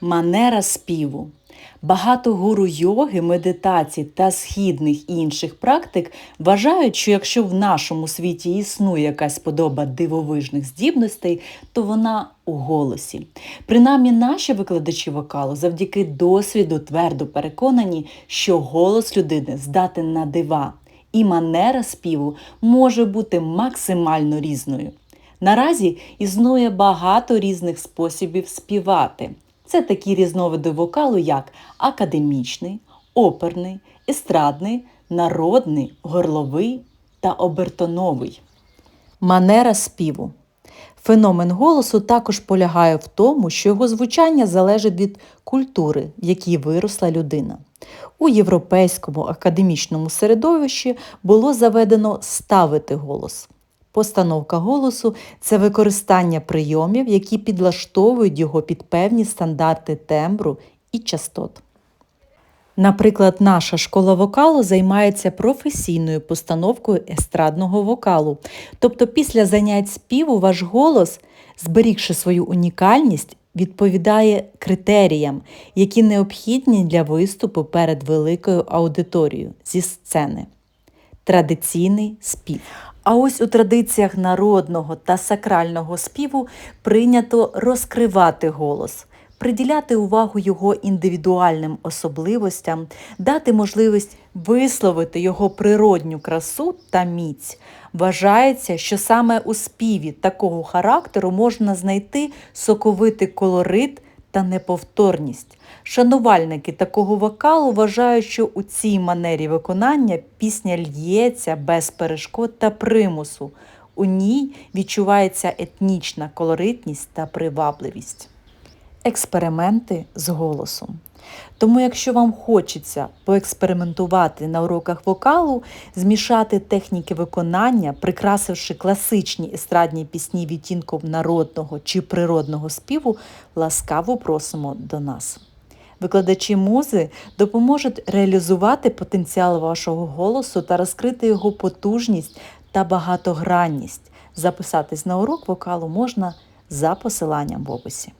Манера співу. Багато гуру йоги, медитацій та східних інших практик вважають, що якщо в нашому світі існує якась подоба дивовижних здібностей, то вона у голосі. Принаймні, наші викладачі вокалу завдяки досвіду твердо переконані, що голос людини здатен на дива, і манера співу може бути максимально різною. Наразі існує багато різних способів співати. Це такі різновиди вокалу, як академічний, оперний, естрадний, народний, горловий та обертоновий. Манера співу. Феномен голосу також полягає в тому, що його звучання залежить від культури, в якій виросла людина. У європейському академічному середовищі було заведено ставити голос. Постановка голосу це використання прийомів, які підлаштовують його під певні стандарти тембру і частот. Наприклад, наша школа вокалу займається професійною постановкою естрадного вокалу. Тобто після занять співу ваш голос, зберігши свою унікальність, відповідає критеріям, які необхідні для виступу перед великою аудиторією зі сцени. Традиційний спів. А ось у традиціях народного та сакрального співу прийнято розкривати голос, приділяти увагу його індивідуальним особливостям, дати можливість висловити його природню красу та міць. Вважається, що саме у співі такого характеру можна знайти соковитий колорит та неповторність. Шанувальники такого вокалу вважають, що у цій манері виконання пісня л'ється без перешкод та примусу. У ній відчувається етнічна колоритність та привабливість. Експерименти з голосом. Тому, якщо вам хочеться поекспериментувати на уроках вокалу, змішати техніки виконання, прикрасивши класичні естрадні пісні відтінком народного чи природного співу, ласкаво просимо до нас. Викладачі музи допоможуть реалізувати потенціал вашого голосу та розкрити його потужність та багатогранність. Записатись на урок вокалу можна за посиланням в описі.